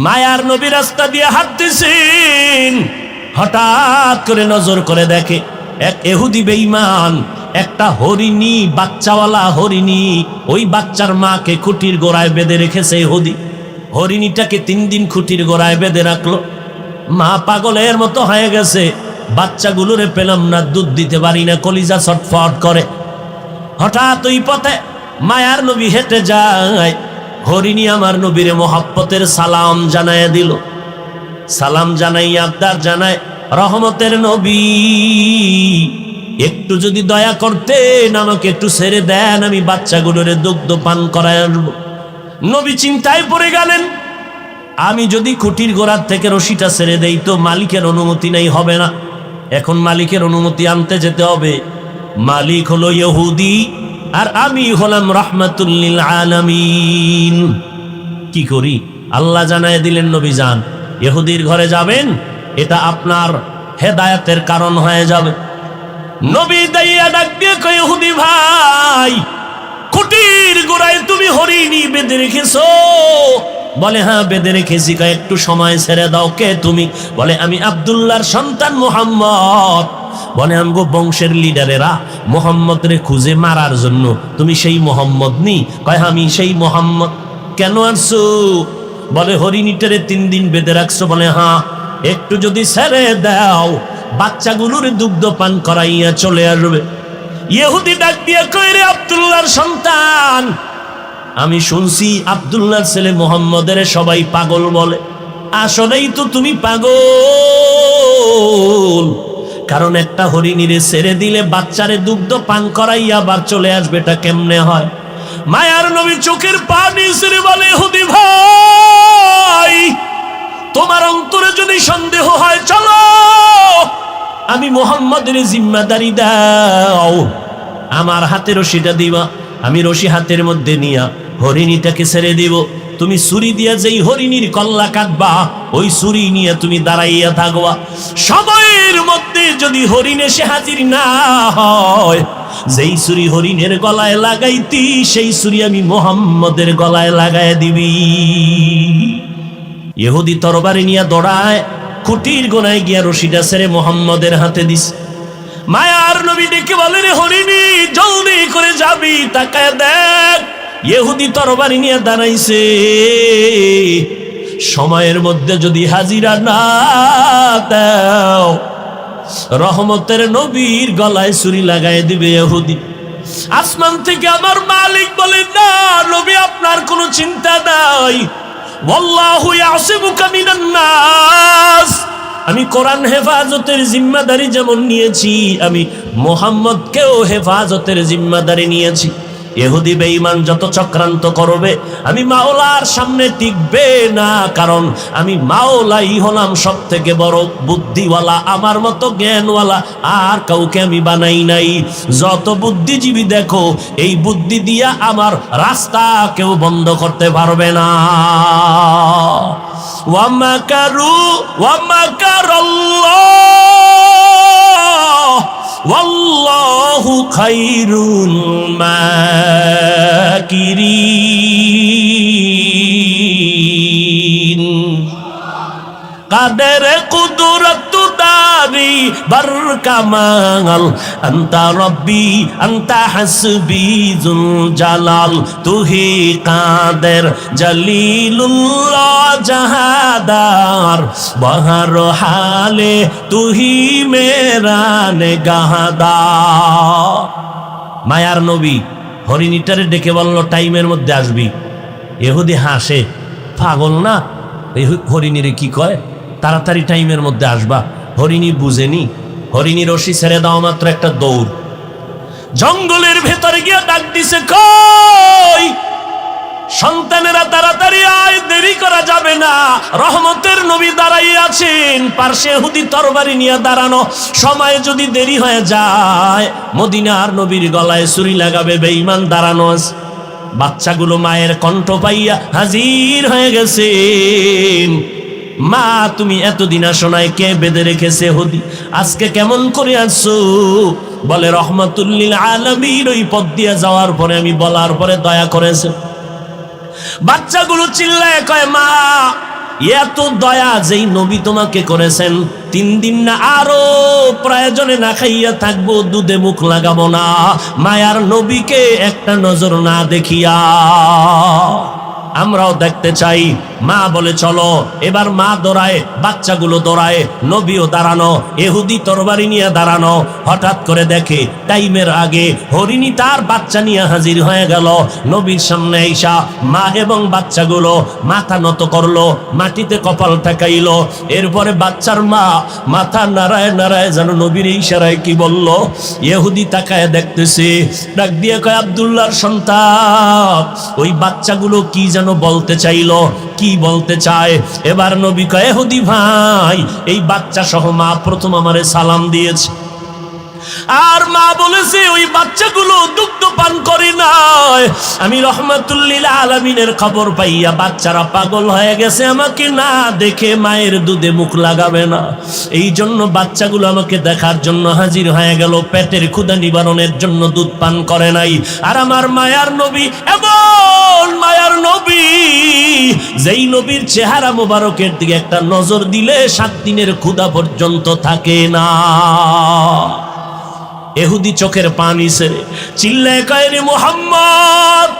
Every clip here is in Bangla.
মায়ার নবী রাস্তা দিয়ে হাঁটতেছেন। হঠাৎ করে নজর করে দেখে এক এহুদি বেঈমান, একটা হরিণী, বাচ্চাওয়ালা হরিণী, ওই বাচ্চার মাকে খুঁটির গোড়ায় বেঁধে রেখেছে এহুদি। হরিণীটাকে তিন দিন খুঁটির গোড়ায় বেঁধে রাখল। মা পাগলের মতো হয়ে গেছে। বাচ্চাগুলোরে পেলাম না, দুধ দিতে পারি না, কলিজা ছটফট করে। হঠাৎ ওই পথে মায়ার নবী হেঁটে যায়। হরিণী আমার নবীরে মোহাব্বতের সালাম জানায় দিল। সালাম জানাই, আবদার জানায় রহমতের নবী। একটু যদি দয়া করতেন, আমাকে একটু ছেড়ে দেন, আমি বাচ্চাগুলোরে দুগ্ধ পান করায় আসব নবী চিন্তায় পড়ে গেলেন, আমি যদি খুঁটির গোড়ার থেকে রশিটা ছেড়ে দেই তো মালিকের অনুমতি নেই, হবে না। এখন মালিকের অনুমতি আনতে যেতে হবে। মালিক হলো ইহুদি। আর আমি হলাম রহমাতুল্লিল আলামিন। কি করি? আল্লাহ জানায় দিলেন, নবী যান, ইহুদির ঘরে যাবেন, এটা আপনার হেদায়াতের কারণ হয়ে যাবে। নবী দাইয়া ইহুদি ভাই তুমি হরিণী বলে হ্যাঁ রেখেছি একটু সময় ছেড়ে দাও, কে তুমি? বলে, আমি আবদুল্লাহর সন্তান মোহাম্মদ। বলে আমগো বংশের লিডারেরা মোহাম্মদ রে খুঁজে মারার জন্য, তুমি সেই মোহাম্মদ নি? কয়, আমি সেই মোহাম্মদ। কেন আনছো? বলে, হরিণীটারে তিন দিন বেঁধে রাখছো। বলে হ্যাঁ একটু যদি ছেড়ে দাও, বাচ্চাগুলোর দুগ্ধ পান করাইয়া চলে আসবে। ইহুদি ডাক দিয়ে, কই রে আব্দুল্লাহর সন্তান? আমি শুনছি আব্দুল্লাহর ছেলে মোহাম্মদের সবাই পাগল বলে, আসলেই তো তুমি পাগল। কারণ একটা হরিণীরে ছেড়ে দিলে বাচ্চারে দুগ্ধ পান করাই আবার চলে আসবে, এটা কেমনে হয়? মায়ার নবী চোখের পানি ছেড়ে বলে, হুদি ভাই, তোমার অন্তরে যদি সন্দেহ হয়, চলো, আমি মোহাম্মদের জিম্মাদারি দাও। আমার হাতে রশিটা দিবা, আমি রশি হাতের মধ্যে নিয়া হরিণীটাকে ছেড়ে দিব। তুমি ছুরি দিয়া যেই হরিণীর কল্লা কাটবা, ওই ছুরি নিয়ে তুমি দাঁড়াইয়া থাকবা। সময়ের মধ্যে যদি হরিণ এসে হাজির না হয়, যেই ছুরি হরিণের গলায় লাগাইতি, সেই ছুরি আমি মোহাম্মদের গলায় লাগাই দিবি। ইহুদি তরবারি নিয়ে দৌড়ায়, খুঁটির গোনায় গিয়া রশিটা ছেড়ে মোহাম্মদের হাতে দিস। মায়ার নবী ডেকে বলে রে, হরিণী, জলদি করে যাবি, তাকায় দেখ, ইহুদি তরবারি নিয়ে দাঁড়াইছে। সময়ের মধ্যে যদি হাজিরা না দাও রহমতের নবীর গলায় ছুরি লাগাই দিবে ইহুদি। আসমান থেকে আমার মালিক বলেন না, নবী, আপনার কোনো চিন্তা নাই। আমি কোরআন হেফাজতের জিম্মাদারি যেমন নিয়েছি, আমি মোহাম্মদকেও হেফাজতের জিম্মাদারি নিয়েছি। এহুদি বেঈমান যত চক্রান্ত করবে, আমি মাওলার সামনে টিকবে না, কারণ আমি মাওলাই হলাম সব থেকে বড় বুদ্ধিওয়ালা, আমার মতো জ্ঞানওয়ালা, আর কাউকে আমি বানাই নাই। যত বুদ্ধিজীবী দেখো, এই বুদ্ধি দিয়া আমার রাস্তা কেউ বন্ধ করতে পারবে না। ওয়ামাকারু ওয়ামাকারাল্লাহ ওয়াল্লাহু খাইরুল মাকিরিন। কাদের দারি বার কামাল আন্তা রব্বি আন্তা হাসবি জুল জালাল তুহি কাদের জলিলুল্লাহ জাহাদার বহর হালে তুহি মেরা নেগাহাদা মায়ার নবী, হরিণীটারে ডেকে বলল, টাইমের মধ্যে আসবি। এহুদি হাসে, পাগল না? এই হরিণীরে কি কয়? তাড়াতাড়ি টাইমের মধ্যে আসবা। হরিণী বুঝেনি। হরিণী রশি ছেড়ে দাও মাত্র একটা দৌড়। জঙ্গলের ভেতরে গিয়ে ডাক দিছে, কই? সন্তানেরা তাড়াতাড়ি আয়, দেরি করা যাবে না। রহমতের নবী দাঁড়াই আছেন। পার্শ্বে হুদি তরবারি নিয়ে দাঁড়ানো। সময় যদি দেরি হয়ে যায়, মদিনার নবীর গলায় ছুরি লাগাবে বেঈমান দাঁড়ানো। বাচ্চাগুলো মায়ের কণ্ঠ পাইয়া হাজির হয়ে গেছেন। মা, তুমি এতদিন আসো নাই, কে বেঁধে রেখেছে হুদি? আজকে কেমন করে আসছো? বলে, রহমতুল্লিল আলমীর ওই পথ দিয়ে যাওয়ার পরে আমি বলার পরে দয়া করেছে। বাচ্চাগুলো চিল্লায় কয়, মা, এত দয়া যেই নবী তোমাকে করেছেন, তিন দিন না আরও প্রয়োজনে না খাইয়া থাকব, দুধে মুখ লাগাবো না। মায়ার নবীকে একটা নজর না দেখিয়া আমরাও দেখতে চাই। মা বলে, চলো, এবার মা দৌড়ায়, বাচ্চাগুলো দৌড়ায়, নবীও দাঁড়ানো, এহুদি তরবারি নিয়ে দাঁড়ানো। হঠাৎ করে দেখে, টাইমের আগে হরিণী তার বাচ্চা নিয়ে হাজির হয়ে গেল। নবীর সামনে ঈশা মা এবং বাচ্চাগুলো মাথা নত করল, মাটিতে কপাল ঠেকাইলো। এরপরে বাচ্চার মা মাথা নাড়ায় নাড়ায় যেন নবীর ইশারায় কি বলল, এহুদি তাকায় দেখতেছে। ডাক দিয়ে কয়, আবদুল্লাহর সন্তান, ওই বাচ্চাগুলো কি যেন বলতে চাইলো? কি বলতে চায়? এবার নবী কয়, হুদি ভাই, এই বাচ্চা সহ মা প্রথম আমারে সালাম দিয়েছে। আর মা বলেছে, ওই বাচ্চাগুলো দুগ্ধ পান করে নাই। আমি রহমাতুল্লিল আলমিনের খবর পাইয়া বাচ্চারা পাগল হয়ে গেছে। আমাকে না দেখে মায়ের দুধে মুখ লাগাবে না। এই জন্য বাচ্চাগুলো আমাকে দেখার জন্য হাজির হয়ে গেল। পেটের ক্ষুদা নিবারণের জন্য দুধ পান করে নাই। আর আমার মায়ার নবী এমন মায়ার নবী, যেই নবীর চেহারা মোবারকের দিকে একটা নজর দিলে সাত দিনের ক্ষুদা পর্যন্ত থাকে না। এহুদি চোখের পানি সেরে চিল্লায় কায়রে মোহাম্মদ,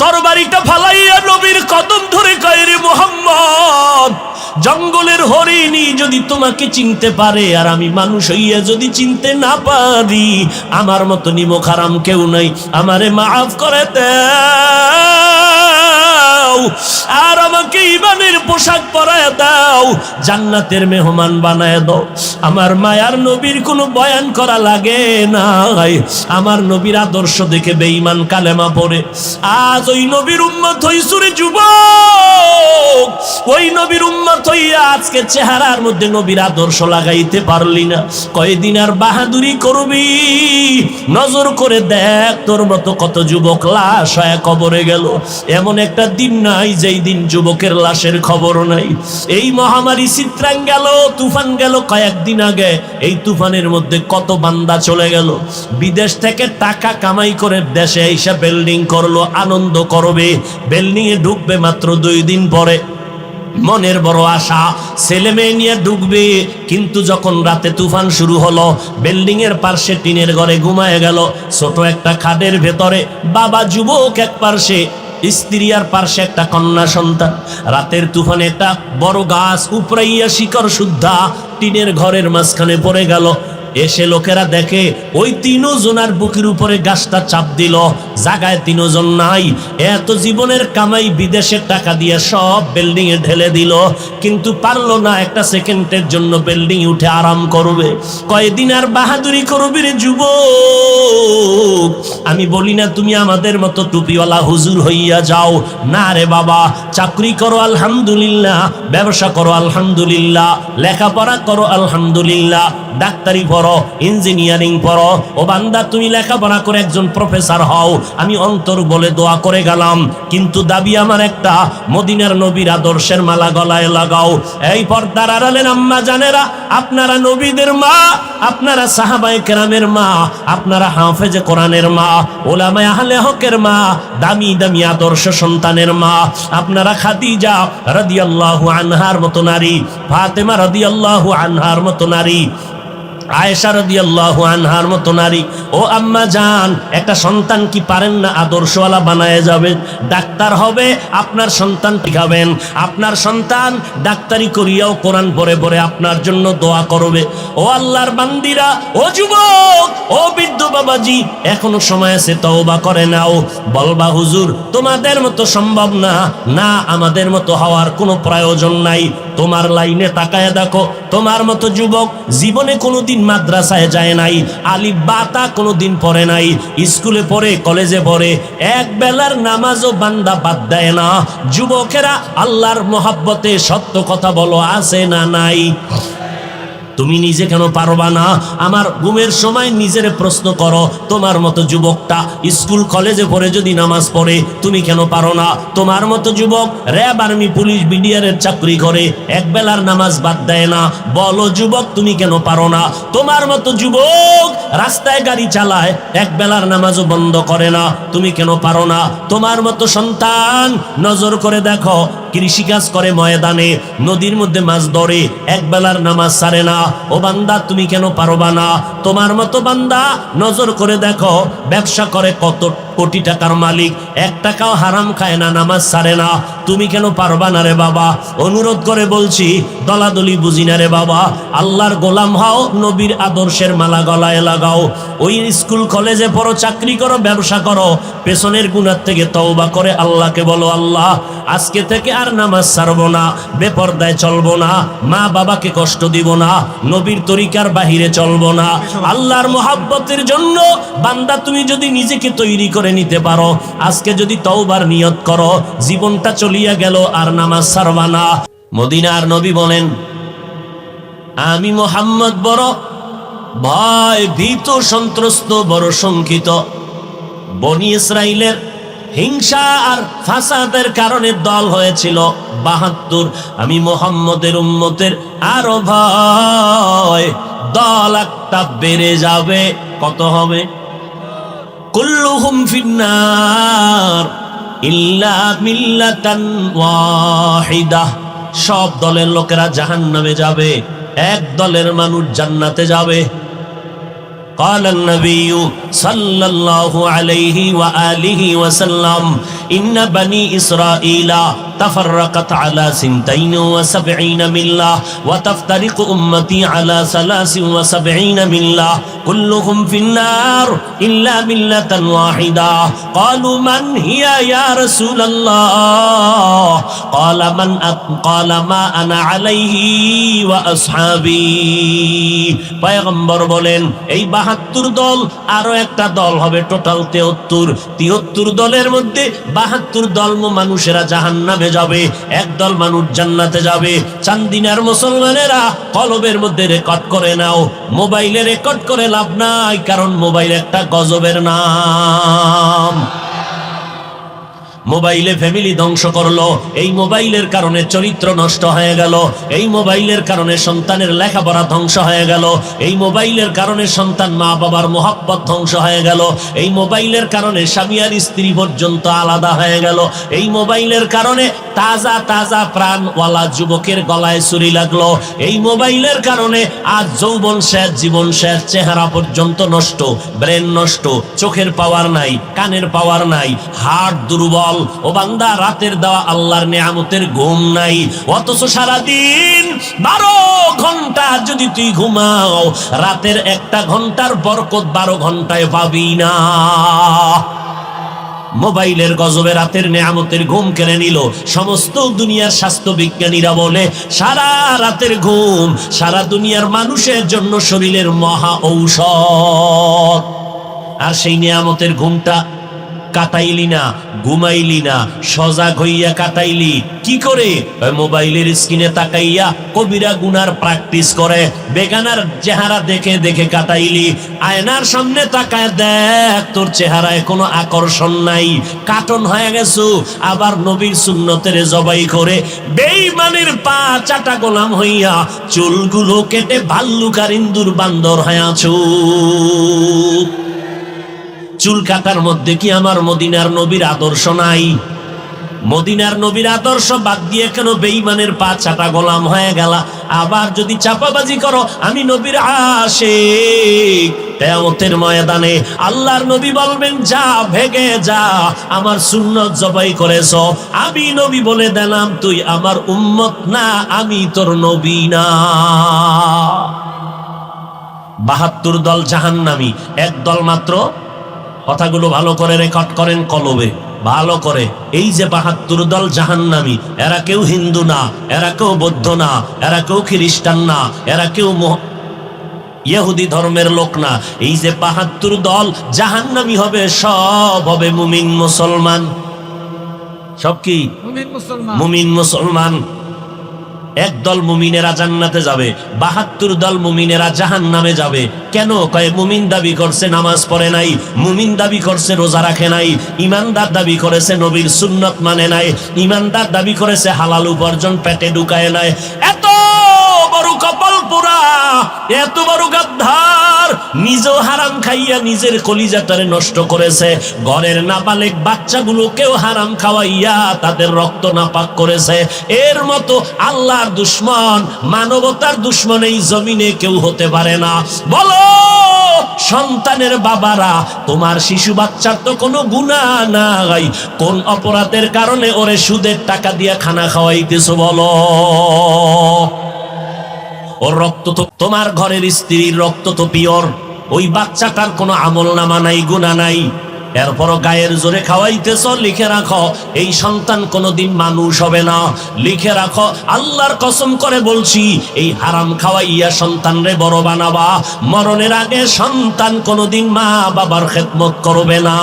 তরবারিটা ফালাইয়া নবীর কদম ধরে কায়রে মোহাম্মদ জঙ্গলের হরিণী যদি তোমাকে চিনতে পারে আর আমি মানুষ হইয়া যদি চিনতে না পারি, আমার মতো নিমক হারাম কেউ নাই, আমারে মাফ করে দাও। আর আমাকে ইমানের পোশাক পরায় দাও, জান্নাতের মেহমান বানায় দাও। আমার মায়ার নবীর কোনো বয়ান করা লাগে নাই। আমার নবীর আদর্শ দেখে বেঈমান কালেমা পড়ে। আজ ওই নবীর উম্মত হইসুরে যুবক। ওই নবীর উম্মত হইয়া আজকে চেহারার মধ্যে নবীর আদর্শ লাগাইতে পারলি না। কয়দিন আর বাহাদুরি করবি? নজর করে দেখ, তোর মতো কত যুবক লাশ হয়ে কবরে গেল। এমন একটা দিন নাই যেই দিন যুবকের লাশের খবর নাই। এই মহামারী চিত্রাং গেল, তুফান গেল কয়েকদিন আগে। এই তুফানের মধ্যে কত বান্দা চলে গেল। বিদেশ থেকে টাকা কামাই করে দেশে এসে বিল্ডিং করল, আনন্দ করবে। বিল্ডিং এ ঢুকবে মাত্র দুই দিন পরে। মনের বড় আশা, ছেলে মেয়ে নিয়ে ঢুকবে কিন্তু যখন রাতে তুফান শুরু হলো বিল্ডিং এর পার্শ্বে টিনের ঘরে ঘুমায় গেল। ছোট একটা খাদের ভেতরে বাবা যুবক এক পার্শ্বে, স্ত্রী আর পার্শ্বে একটা কন্যা সন্তান। রাতের তুফানে একটা বড় গাছ উপরাইয়া শিকড় শুদ্ধা টিনের ঘরের মাঝখানে পড়ে গেল। এসে লোকেরা দেখে, ওই তিনজনার বুকের উপরে গাছটা চাপ দিল। জাগায় তিনজন নাই। এত জীবনের কামাই বিদেশের টাকা দিয়ে সব বিল্ডিং এ ঢেলে দিল। কিন্তু পারল না একটা সেকেন্ডের জন্য বিল্ডিং উঠে আরাম করবে। কয়দিন আর বাহাদুরি করবে রে যুবক? আমি বলি না, তুমি আমাদের মতো টুপিওয়ালা হুজুর হইয়া যাও। না রে বাবা, চাকরি করো আলহামদুলিল্লাহ, ব্যবসা করো আলহামদুলিল্লাহ, লেখাপড়া করো আলহামদুলিল্লাহ, ডাক্তারি পড়ো ইঞ্জিনিয়ারিং পড়ো। ও বান্দা, তুমি লেখাপড়া করে একজন প্রফেসর হও। আমি অন্তর বলে দোয়া করে গেলাম। কিন্তু দাবি আমার একটা, মদিনার নবীর আদর্শের মালা গলায় লাগাও। এই পর্দার আড়ালের আম্মা জানেরা, আপনারা নবীদের মা, আপনারা সাহাবায়ে কেরামের মা, আপনারা হাফেজে কোরআনের মা, ওলামায়ে আহলে হকের মা, দামি দামি আদর্শ সন্তানের মা। আপনারা খাদিজা রাদিয়াল্লাহু আনহার মতো নারী, ফাতেমা রাদিয়াল্লাহু আনহার মতো নারী। আয়েশা রাদিয়াল্লাহু আনহার মতো নারী। ও আম্মা জান, একটা সন্তান কি পারেন না আদর্শওয়ালা বানায় যাবে? ডাক্তার হবে, আপনার সন্তান শিখাবেন। আপনার সন্তান ডাক্তারি করিয়াও কোরআন পড়ে পড়ে আপনার জন্য দোয়া করবে। ও আল্লাহর বান্দিরা, ও যুবক, ও বৃদ্ধ বাবাজি, এখনও সময় আছে, তওবা করে নাও। বলবা, হুজুর, তোমাদের মতো সম্ভব না। না, আমাদের মতো হওয়ার কোনো প্রয়োজন নাই। তোমার লাইনে তাকায় দেখো, তোমার মতো যুবক জীবনে কোনোদিন মাদ্রাসায় যায় নাই আলিফ বাতা কোনোদিন পড়ে নাই, স্কুলে পড়ে, কলেজে পড়ে, এক বেলার নামাজও বান্দা বাদ দেয় না। যুবকেরা আল্লাহর মহাব্বতে সত্য কথা বলো, আছে না নাই? তুমি নিজে কেন পারবা না? আমার ঘুমের সময় নিজের প্রশ্ন করো, তোমার মতো যুবকটা স্কুল, কলেজে পড়ে যদি নামাজ পড়ে, তুমি কেন পারো না? তোমার মতো যুবক র্যাব, আর্মি, পুলিশ, বিডিআরের চাকরি করে, এক বেলার নামাজ বাদ দেয় না। বলো, যুবক, তুমি কেন পারো না? তোমার মতো যুবক রাস্তায় গাড়ি চালায়, এক বেলার নামাজও বন্ধ করে না। তুমি কেন পারো না? তোমার মতো সন্তান, নজর করে দেখো, কৃষিকাজ করে ময়দানে, নদীর মধ্যে মাছ ধরে, এক বেলার নামাজ সারে না। ও বান্দা, তুমি কেন পারবা না? তোমার মতো বান্দা, নজর করে দেখো, ব্যবসা করে কত কোটি টাকার মালিক, এক টাকাও হারাম খায় না, নামাজ সারে না। তুমি কেন পারবা না রে বাবা? অনুরোধ করে বলছি, দলাদলি বুঝি না রে বাবা। আল্লাহর গোলাম হও, নবীর আদর্শের মালা গলায় লাগাও। ওই স্কুল, কলেজে পড়ো, চাকরি করো, ব্যবসা করো। পেছনের গুণার থেকে তওবা করে আল্লাহকে বলো, আল্লাহ, আজকে থেকে আর নামাজ ছাড়বো না, বেপর্দায় চলবো না, মা বাবাকে কষ্ট দিব না, নবীর তরিকার বাহিরে চলবো না। আল্লাহর মোহাব্বতের জন্য বান্দা তুমি যদি নিজেকে তৈরি করে নিতে পারো। আজকে যদি তওবার নিয়ত করো, জীবনটা চলিয়া গেল আর নামাজ ছাড়বা না। মদিনার নবী বলেন, আমি মোহাম্মদ বড়, ভয় ভীত, সন্ত্রস্ত, বড় শঙ্কিত। বনি ইসরাইলের হিংসা আর ফাসাদের কারণে দল হয়েছিল বাহাত্তর। আমি মোহাম্মদের উম্মতের আরও ভয়। দল একটা বেড়ে যাবে, কত হবে? কুল্লুহুম ফিন্নার ইল্লা মিল্লাতান ওয়াহিদা সব দলের লোকেরা জাহান্নামে যাবে এক দলের মানুষ জান্নাতে যাবে قال النبي صلى الله عليه وآله وسلم إن بني إسرائيل تفرقت على سنتين وسبعين ملة وتفترق أمتي على ثلاث وسبعين ملة كلهم في النار إلا ملة واحدة قالوا من هي يا رسول الله قال من أت... قال ما أنا عليه وأصحابي পয়গম্বর বলেন এই বাহাত্তর দল আরো একটা দল হবে টোটাল তেহত্তর তিহত্তর দলের মধ্যে বাহাত্তর দল মানুষেরা জাহান নামে যাবে, একদল মানুষ জান্নাতে যাবে। চান্দিনার মুসলমানেরা কলবের মধ্যে রেকর্ড করে নাও। মোবাইলে রেকর্ড করে লাভ নাই, কারণ মোবাইল একটা গজবের নাম। মোবাইলে ফ্যামিলি ধ্বংস করল। এই মোবাইলের কারণে চরিত্র নষ্ট হয়ে গেল। এই মোবাইলের কারণে সন্তানের লেখাপড়া ধ্বংস হয়ে গেল। এই মোবাইলের কারণে সন্তান মা বাবার মোহাব্বত ধ্বংস হয়ে গেল। এই মোবাইলের কারণে স্বামী আর স্ত্রী পর্যন্ত আলাদা হয়ে গেল। এই মোবাইলের কারণে তাজা তাজা প্রাণওয়ালা যুবকের গলায় চুরি লাগল। এই মোবাইলের কারণে আজ যৌবন শেষ, জীবন শেষ, চেহারা পর্যন্ত নষ্ট, ব্রেন নষ্ট, চোখের পাওয়ার নাই, কানের পাওয়ার নাই হার্ট দুর্বল ও বান্দা, রাতের দেওয়া আল্লাহর নেয়ামতের ঘুম নাই। অথচ সারাদিন বারো ঘণ্টা যদি তুই ঘুমাও, রাতের একটা ঘণ্টার বরকত বারো ঘন্টায় পাবি না। মোবাইলের গজবে রাতের নেয়ামতের ঘুম কেড়ে নিল। সমস্ত দুনিয়ার স্বাস্থ্য বিজ্ঞানীরা বলে, সারা রাতের ঘুম সারা দুনিয়ার মানুষের জন্য শরীরের মহা ঔষধ। আর সেই নিয়ামতের ঘুমটা কাটাইলি না, ঘুমাইলি না, সজাগ হইয়া কাটাইলি কি করে? মোবাইলের স্ক্রিনে তাকাইয়া কবিরা গুনার প্র্যাকটিস করে, বেগানার চেহারা দেখে দেখে কাটাইলি আয়নার সামনে তাকায় দেখ, তোর চেহারায় কোনো আকর্ষণ নাই। কাটন হয়ে গেছো, আবার নবীর সুন্নতের জবাই করে বেইমানের পা চাটা গোলাম হইয়া চুলগুলো কেটে ভাল্লুকার ইন্দুর বান্দর হয়ে আছো। চুল কাটার মধ্যে কি আমার মদিনার নবীর আদর্শ নাই? মদিনার নবীর আদর্শ বাদ দিয়ে কেন বেইমানের পা চাটা গোলাম হয়ে গেল? আবার যদি চাপাবাজি করো, আমি নবীর আসে কেয়ামতের ময়দানে আল্লাহর নবী বলবেন, যা ভেগে যা, আমার সুন্নত জবাই করেছ। আমি নবী বলে দিলাম, তুই আমার উম্মত না, আমি তোর নবী না। বাহাত্তর দল জাহান্নামি, এক দল মাত্র কথাগুলো ভালো করে রেকর্ড করেন কলবে ভালো করে। এই যে বাহাত্তর দল জাহান্নামি এরা কেউ হিন্দু না এরা কেউ বৌদ্ধ না এরা কেউ খ্রিস্টান না এরা কেউ ইহুদি ধর্মের লোক না। এই যে বাহাত্তর দল জাহান্নামি হবে সব হবে মুমিন মুসলমান। সব কি? মুমিন মুসলমান। মুমিন দল মুমিনেরা জান্নাতে যাবে, বাহাত্তর দল মুমিনেরা জাহান নামে যাবে। কেন? কয়ে, মুমিন দাবি করছে নামাজ পড়ে নাই, মুমিন দাবি করছে রোজা রাখে নাই, ইমানদার দাবি করেছে নবীর সুন্নত মানে নাই, ইমানদার দাবি করেছে হালাল উপার্জন পেটে ঢুকায় নাই। এত বড় কপাল পোড়া, এত বড় গাদ্ধার নিজেও হারাম খাইয়া নিজের কলিজাটারে নষ্ট করেছে। ঘরের নাবালেক বাচ্চাগুলোকেও হারাম খাওয়াইয়া তাদের রক্ত নাপাক করেছে। এর মতো আল্লাহর দুশ্মন, মানবতার দুশ্মন এই জমিনে কেউ হতে পারে না। বলো, সন্তানের বাবারা, তোমার শিশু বাচ্চার তো কোনো গুণা নাই। কোন অপরাধের কারণে ওরে সুদের টাকা দিয়ে খানা খাওয়াইতেছো বলো? ওর রক্ত তো তোমার ঘরের স্ত্রীর রক্ত তো পিওর। ওই বাচ্চাটার কোনো আমল নামা নাই গুণা নাই। এরপরও গায়ের জোরে খাওয়াইতেছ, লিখে রাখো, এই সন্তান কোনোদিন মানুষ হবে না। লিখে রাখো, আল্লাহর কসম করে বলছি, এই হারাম খাওয়াইয়া সন্তান রে বড় বানাবা। মরণের আগে সন্তান কোনোদিন মা বাবার খেদমত করবে না।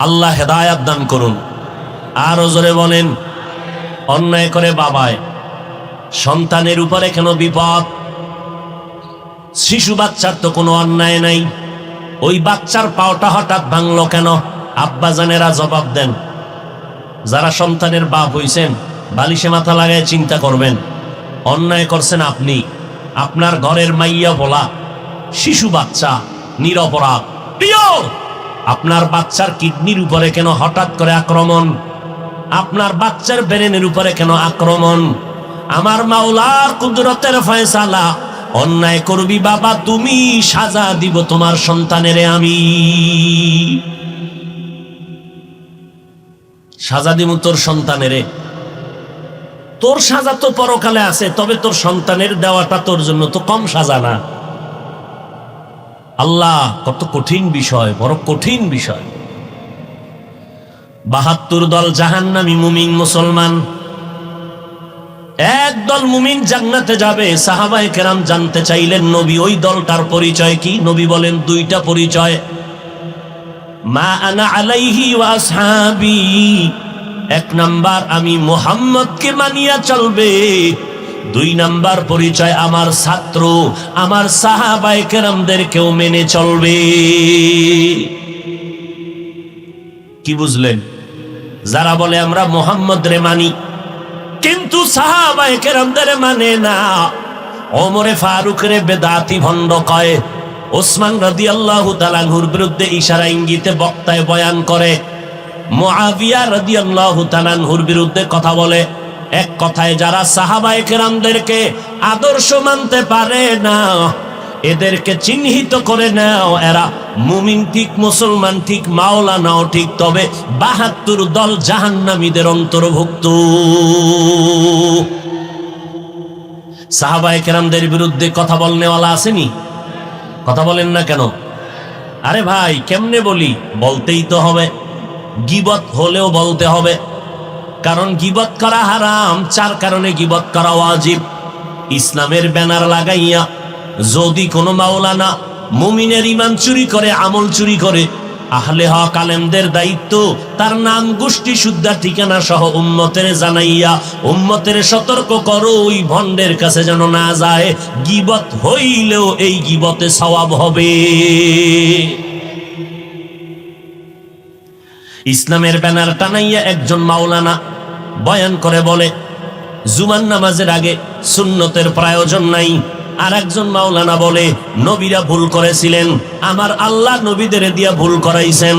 আল্লাহ হেদায়াত দান করুন। আরও জোরে বলেন অন্যায় করে বাবায়। সন্তানের উপরে কেন বিপদ? শিশু বাচ্চার তো কোনো অন্যায় নাই। ওই বাচ্চার পাওটা হঠাৎ ভাঙলো কেন? আব্বাজানেরা জবাব দেন, যারা সন্তানের বাপ হইছেন, বালিশে মাথা লাগায় চিন্তা করবেন। অন্যায় করছেন আপনি। আপনার ঘরের মাইয়া বলা শিশু বাচ্চা, নিরপরাধ। প্রিয়! আপনার বাচ্চার কিডনির উপরে কেন হঠাৎ করে আক্রমণ? আপনার বাচ্চার ব্রেনের উপরে কেন আক্রমণ? আমার মাওলার কুদরতের ফয়সালা, অন্যায় করবি বাবা, তুমি সাজা দিব তোমার সন্তানেরে আমি। সাজা দিব তোর সন্তানেরে। তোর সাজা তো পরকালে আছে, তবে তোর সন্তানের দেওয়াটা তোর জন্য তো কম সাজা না। আল্লাহ, কত কঠিন বিষয়, বড় কঠিন বিষয়। বাহাত্তর দল জাহান্নামী মুমিন মুসলমান। একদল মুমিন জান্নাতে যাবে, সাহাবায়ে কেরাম জানতে চাইলেন, নবী, ওই দলটার পরিচয় কি? নবী বলেন, দুইটা পরিচয়। মা আনা আলাইহি ওয়া এক নাম্বার আমি মোহাম্মদকে মানিয়া চলবে, দুই নাম্বার পরিচয় আমার ছাত্র, আমার সাহাবায়ে কেরামদেরকেও মেনে চলবে। কি বুঝলেন? যারা বলে আমরা মোহাম্মদ রে মানি, কিন্তু কেরামদের মানে না। ওমরে ফারুক রে বেদাতি ভণ্ড কয়, ওসমান রাদি আল্লাহ তালানহুর বিরুদ্ধে ইশারা ইঙ্গিতে বক্তায় বয়ান করে। মুআবিয়া রাদি আল্লাহ বিরুদ্ধে কথা বলে। এক কথায় যারা সাহাবায়ে কেরামদেরকে আদর্শ মানতে পারে না এদেরকে চিহ্নিত করে নাও এরা। মুমিন ঠিক, মুসলমান ঠিক, মাওলানাও ঠিক, তবে বাহাত্তর দল জাহান্নামীদের অন্তর্ভুক্ত। সাহাবায়ে কেরামদের বিরুদ্ধে কথা বলনেওয়ালা আসেনি? কথা বলেন না কেন? আরে ভাই, কেমনে বলি? বলতেই তো হবে। গিবত হলেও বলতে হবে। কারণ গিবত করা হারাম চার কারণে গিবত করা ওয়াজিব। ইসলামের ব্যানার লাগাইয়া যদি কোনো মাওলানা মুমিনের ইমান চুরি করে, আমল চুরি করে, আহলে হক আলেমদের দায়িত্ব, তার নাম গোষ্ঠী শুদ্ধা ঠিকানা সহ উম্মতের জানাইয়া, উম্মতের সতর্ক করো, ওই ভণ্ডের কাছে যেন না যায়, গিবত হইলেও এই গিবতে সওয়াব হবে। ইসলামের ব্যানার টানাইয়া একজন মাওলানা বয়ান করে বলে জুমান নামাজের আগে সুন্নতের প্রয়োজন নাই আর একজন মাওলানা বলে, নবীরা ভুল করেছিলেন। আমার আল্লাহ নবীদের দিয়া ভুল করাইছেন।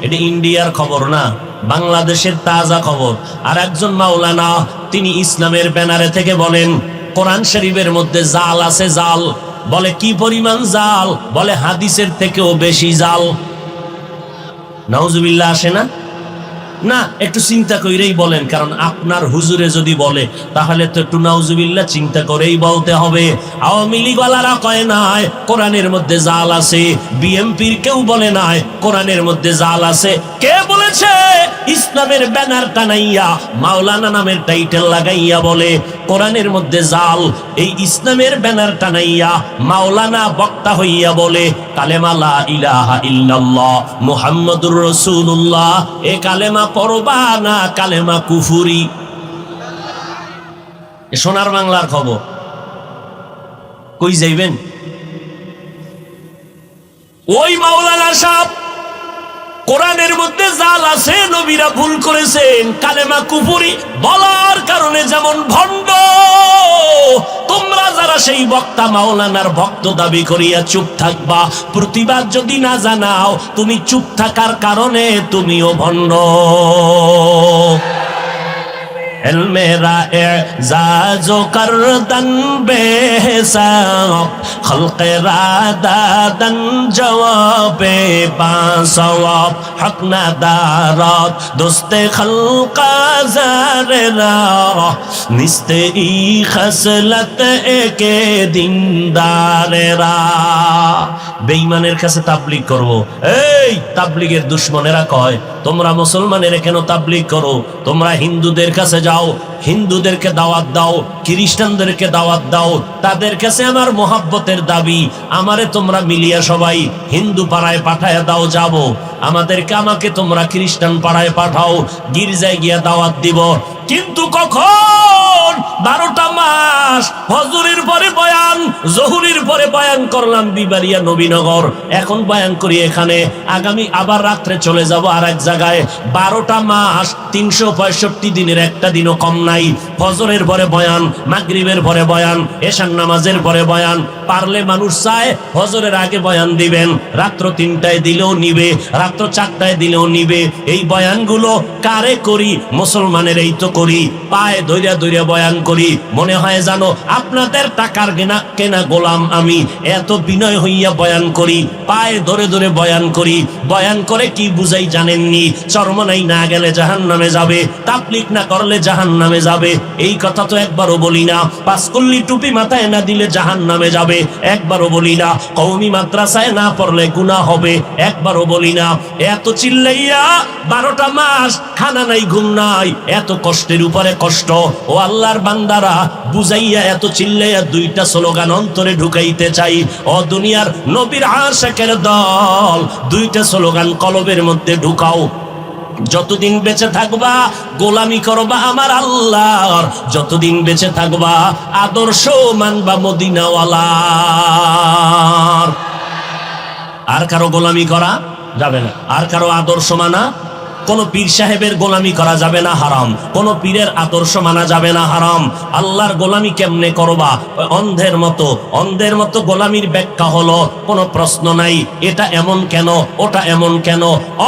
এটা ইন্ডিয়ার খবর না, বাংলাদেশের তাজা খবর। আর একজন মাওলানা, তিনি ইসলামের ব্যানারে থেকে বলেন, কোরআন শরীফের মধ্যে জাল আছে জাল। বলে, কি পরিমাণ জাল? বলে, হাদিসের থেকেও বেশি জাল। নাউজুবিল্লাহ আসে না? না, একটু চিন্তা করেই বলেন, কারণ আপনার হুজুরে যদি বলে, তাহলে তো একটু নাউজুবিল্লাহ চিন্তা করেই বলতে হবে। আওয়ামী লীগওয়ালারা কয় নাই, কোরআনের মধ্যে জাল আছে, বিএমপির কেউ বলে নাই, কোরআনের মধ্যে জাল আছে। কে বলেছে? ইসলামের ব্যানার টানাইয়া, মাওলানা নামের টাইটেল লাগাইয়া বলে, কোরআনের মধ্যে জাল, এই ইসলামের ব্যানার টানাইয়া মাওলানা বক্তা হইয়া বলে, কালেমা লা ইলাহা ইল্লাল্লাহ, মুহাম্মাদুর রাসূলুল্লাহ। এ কালেমা পড়বা না কালেমা কুফুরি? সোনার বাংলার খবর। কই যাইবেন? ওই মাওলানা সাহেব কোরআনের মধ্যে জাল আছে, নবীরা ভুল করেছেন। কালেমা কুপুরি বলার কারণে যেমন ভণ্ড, তোমরা যারা সেই বক্তা মাওলানার ভক্ত দাবি করিয়া চুপ থাকবা, প্রতিবাদ যদি না জানাও, তুমি চুপ থাকার কারণে তুমিও ভণ্ড। علم اعزاز و کردن بے حساب خلق را دادن جواب باسواب حق ندارد دوست خلق زر را نیست ای خسلت এক দিনদার রা বেঈমানের কাছে তাবলিগ করব এই তাবলিগের দুশ্মনেরা কয় তোমরা মুসলমানের কেন তাবলিগ করো তোমরা হিন্দুদের কাছে যাও, হিন্দুদেরকে দাওয়াত দাও, খ্রিস্টানদেরকে দাওয়াত দাও, তাদের কাছে আমার মোহাব্বতের দাবি, আমারে তোমরা মিলিয়া সবাই হিন্দু পাড়ায় পাঠায় দাও যাব, আমাদেরকে আমাকে তোমরা খ্রিস্টান পাড়ায় পাঠাও, গির্জায় গিয়া দাওয়াত দিব। কিন্তু কখন? বারোটা মাস, হজুরের পরে বয়ান, জহুরির পরে বয়ান করলাম বিবারিয়া নবীনগর। এখন বয়ান করি এখানে। আগামী আবার রাত্রে চলে যাব আর এক জায়গায়। বারোটা মাস, তিনশো পঁয়ষট্টি দিনের একটা দিনও কম নাই। ফজরের পরে বয়ান, মাগরিবের পরে বয়ান এশান নামাজের পরে বয়ান। পারলে মানুষ চায় হজরের আগে বয়ান দিবেন। রাত্র তিনটায় দিলেও নিবে, রাত্র চারটায় দিলেও নিবে। এই বয়ানগুলো কারে করি? মুসলমানের এই তো করি। পায়ে দৈরা দৈরা বয়ান করি। মনে হয় জানো আপনাদের টাকার কেনা কেনা গোলাম আমি। এত বিনয় হইয়া বয়ান করি, পায়ে ধরে ধরে বয়ান করি। বয়ান করে কি বুঝাই জানেননি? চরমনাই না গেলে জাহান নামে যাবে তাপলিক না করলে জাহান নামে যাবে। এই কথা তো একবারও বলি না। পাঁচকল্লি টুপি মাথায় না দিলে জাহান নামে যাবে, একবারও বলি না। কৌমি মাদ্রাসায় না পড়লে গুণা হবে, একবারও বলি না। এত চিল্লাইয়া বারোটা মাস খানা নাই, ঘুম নাই, এত কষ্টের উপরে কষ্ট। ও আল্লাহর বান্দারা বুঝাইয়া এত চিল্লাইয়া দুইটা স্লোগান অন্তরে ঢুকাইতে চাই, ও দুনিয়ার নবীর আশেকের দল, দুইটা স্লোগান কলবের মধ্যে ঢুকাও। যতদিন বেঁচে থাকবা, গোলামি করবা আমার আল্লাহর। যতদিন বেঁচে থাকবা, আদর্শ মানবা মদিনাওয়ালার। আর কারও গোলামি করা যাবে না। আর কারও আদর্শ মানা কোন পীর সাহেবের গোলামি করা যাবে না হারাম। কোন পীরের আদর্শ মানা যাবে না হারাম। আল্লাহর গোলামি কেমনে করবা? অন্ধের মতো। অন্ধের মতো গোলামির ব্যাখ্যা হলো, কোনো প্রশ্ন নাই, এটা এমন কেন, ওটা এমন কেন?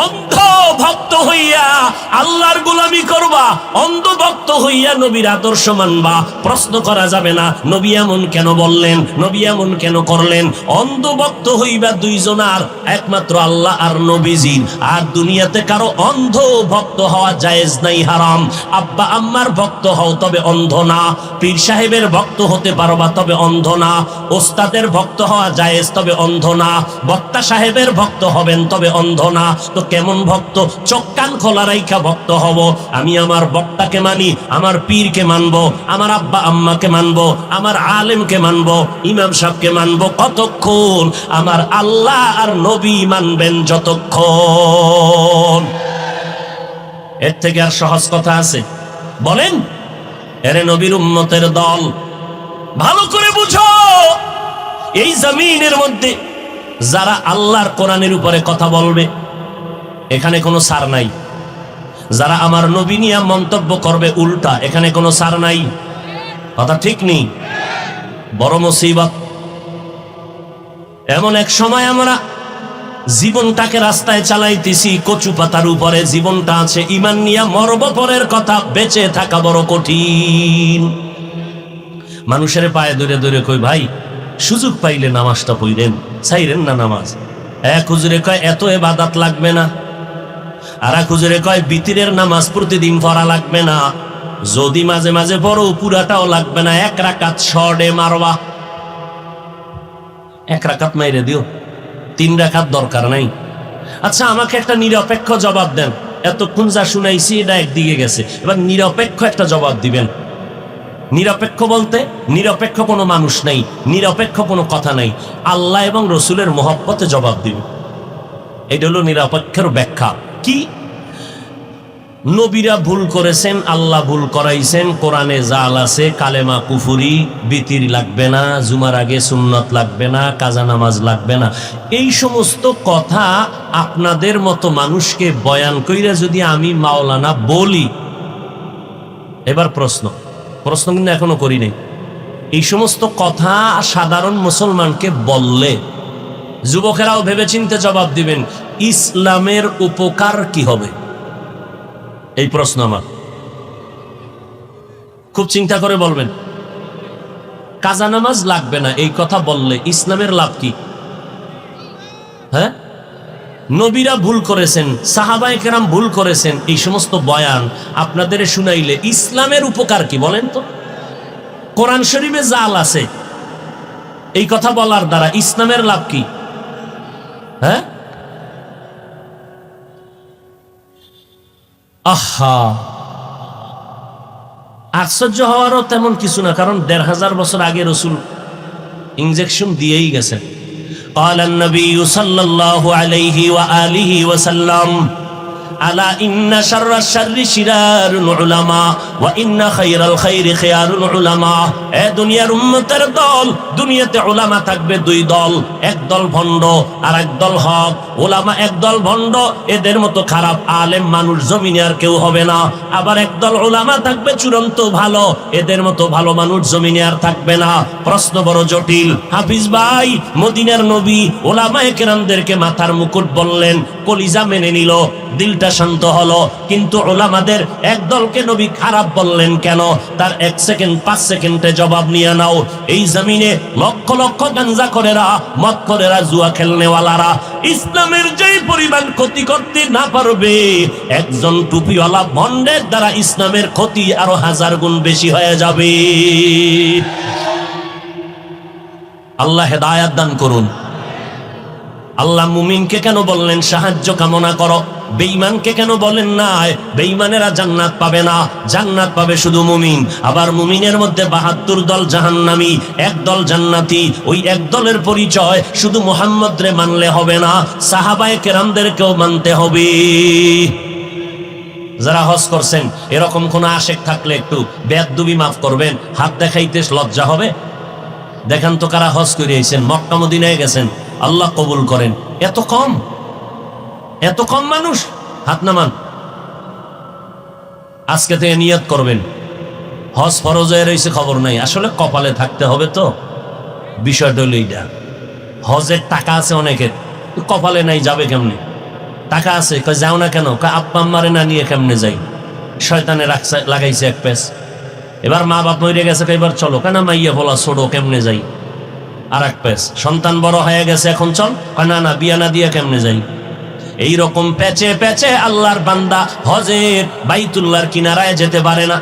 অন্ধ ভক্ত হইয়া আল্লাহর গোলামি করবা, অন্ধ ভক্ত হইয়া নবীর আদর্শ মানবা, প্রশ্ন করা যাবে না, নবী এমন কেন বললেন, নবী এমন কেন করলেন? অন্ধ ভক্ত হইবা দুইজনার একমাত্র আল্লাহ আর নবীজির। আর দুনিয়াতে কারও অন্ধ ভক্ত হওয়া জায়েজ নাই, হারাম। আব্বা, আম্মার ভক্ত হও, তবে অন্ধ না। পীর সাহেবের ভক্ত হতে পারবা তবে অন্ধ না। ওস্তাদের ভক্ত হওয়া জায়েজ, তবে অন্ধ না। বক্তা সাহেবের ভক্ত হবেন, তবে অন্ধ না। তো কেমন ভক্ত? চোখ কান খোলা রাইখা ভক্ত হব। আমি আমার বক্তাকে মানি, আমার পীরকে মানবো, আমার আব্বা, আম্মাকে মানবো, আমার আলেমকে মানবো, ইমাম সাহেবকে মানবো কতক্ষণ? আমার আল্লাহ আর নবী মানবেন যতক্ষণ। এর থেকে আর সহজ কথা আছে। বলেন, এরে নবীর উম্মতের দল, ভালো করে বুঝো। এই জমিনের মধ্যে যারা আল্লাহর কোরআনের উপরে কথা বলবে, এখানে কোনো সার নাই। যারা আমার নবী নিয়ে মন্তব্য করবে উল্টা, এখানে কোনো সার নাই। কথা ঠিক নেই? বড় মুসিবত। এমন এক সময় আমরা জীবনটাকে রাস্তায় চালাইতেছি কচু পাতার উপরে জীবনটা আছে। ইমান নিয়া মরব পরের কথা, বেঁচে থাকা বড় কঠিন। মানুষের পায়ে ধরে ধরে কই, ভাই, সুযোগ পাইলে নামাজটা পড়লেন চাইলেন না নামাজ? এক হুজুরে কয়, এত এ বাদাত লাগবে না। আর এক হুজুরে কয়, বিতিরের নামাজ প্রতিদিন পড়া লাগবে না। যদি মাঝে মাঝে পড়ো, পুরাটাও লাগবে না। এক রাকাত শর্টে মারবা। এক রাকাত মাইরে দিও। তিন রাখার দরকার নাই। আচ্ছা আমাকে একটা নিরপেক্ষ জবাব দেন। এতক্ষণ যা শুনাইছি, এটা একদিকে গেছে। এবার নিরপেক্ষ একটা জবাব দিবেন। নিরপেক্ষ বলতে, নিরপেক্ষ কোনো মানুষ নাই, নিরপেক্ষ কোনো কথা নাই। আল্লাহ এবং রসুলের মহব্বতে জবাব দিবে। এটা হলো নিরপেক্ষের ব্যাখ্যা। কি? নবীরা ভুল করেছেন, আল্লাহ ভুল করাইছেন, কোরআনে জাল আছে, কালেমা কুফুরি, বিতির লাগবে না, জুমার আগে সুন্নত লাগবে না, কাজা নামাজ লাগবে না। এই সমস্ত কথা আপনাদের মতো মানুষকে বয়ান কইরা যদি আমি মাওলানা বলি, এবার প্রশ্ন। প্রশ্ন কিন্তু এখনও করি নাই। এই সমস্ত কথা সাধারণ মুসলমানকে বললে যুবকেরাও ভেবে ভেবেচিন্তে জবাব দিবেন, ইসলামের উপকার কি হবে? এই প্রশ্ন আমার। খুব চিন্তা করে বলবেন, কাজা নামাজ লাগবে না, এই কথা বললে ইসলামের লাভ কি? হ্যাঁ? নবীরা ভুল করেছেন সাহাবাই কেরাম ভুল করেছেন, এই সমস্ত বয়ান আপনাদের শুনাইলে ইসলামের উপকার কি বলেন তো? কোরআন শরীফে জাল আছে, এই কথা বলার দ্বারা ইসলামের লাভ কি? হ্যাঁ? আহা আশ্চর্য হওয়ারও তেমন কিছু না কারণ দেড় হাজার বছর আগে রসুল ইঞ্জেকশন দিয়েই গেছেন قال النبي صلى الله عليه وآله وسلم আলা আর কেউ হবে না। আবার এক দল থাকবে চূড়ান্ত ভালো, এদের মতো ভালো মানুষ জমিনে আর থাকবে না। প্রশ্ন বড় জটিল, হাফিজ ভাই, মদিনার নবী ওলামা একরামদেরকে মাথার মুকুট বললেন, কলিজা মেনে নিল। দিলটা শান্ত হলো, কিন্তু ওলামাদের এক দলকে নবী খারাপ বললেন কেন? তার এক সেকেন্ড, পাঁচ সেকেন্ডে জবাব নিয়ে নাও। এই জমিনে লক্ষ লক্ষ গাঞ্জা করেরা, মদ করেরা, জুয়া খেলনেওয়ালারা, ইসলামের যেই পরিমাণ ক্ষতি করতে না পারবে, একজন টুপিওয়ালা ভণ্ডের দ্বারা ইসলামের ক্ষতি আরও হাজার গুণ বেশি হয়ে যাবে। আল্লাহ হেদায়াত দান করুন। আল্লাহ মুমিনকে কেন বললেন, সাহায্য কামনা করো? বেঈমানকে কেন বলেন না বেঈমানেরা জান্নাত পাবে না। জান্নাত পাবে শুধু মুমিন। আবার মুমিনের মধ্যে বাহাত্তর দল জাহান্নামি, এক দল জান্নাতি। ওই এক দলের পরিচয় শুধু মোহাম্মদ রে মানলে হবে না, সাহাবায়ে কেরামদেরকেও মানতে হবে। যারা হজ করছেন, এরকম কোন আশেক থাকলে একটু বেদুবি মাফ করবেন, হাত দেখাইতে লজ্জা হবে? দেখান তো কারা হজ করে আইছেন, মক্কা গেছেন। আল্লাহ কবুল করেন। এত কম? এত কম মানুষ? হাত নামান। আজকে থেকে নিয়ত করবেন। হজ ফরজ হয়ে রয়েছে, খবর নাই। আসলে কপালে থাকতে হবে তো। বিষয়টা হলো এইটা। হজের টাকা আছে অনেকের। কপালে নাই, যাবে কেমনে? টাকা আছে, কয় যাও না কেন? কয় আব্বা আম্মারে না নিয়ে কেমনে যাই? শয়তানে রাখছে লাগাইছে এক পেস। এবার মা বাপ মরে গেছে এবার চলো। কেন মাইয়া বলা ছোড়ো কেমনে যাই? আর এক পেস। সন্তান বড় হয়ে গেছে, এখন চল। না না, বিয়া না দিয়ে কেমনে যাই? এইরকম প্যাচে প্যাচে আল্লাহর বান্দা হজের বাইতুল্লাহর কিনারায় যেতে পারে না।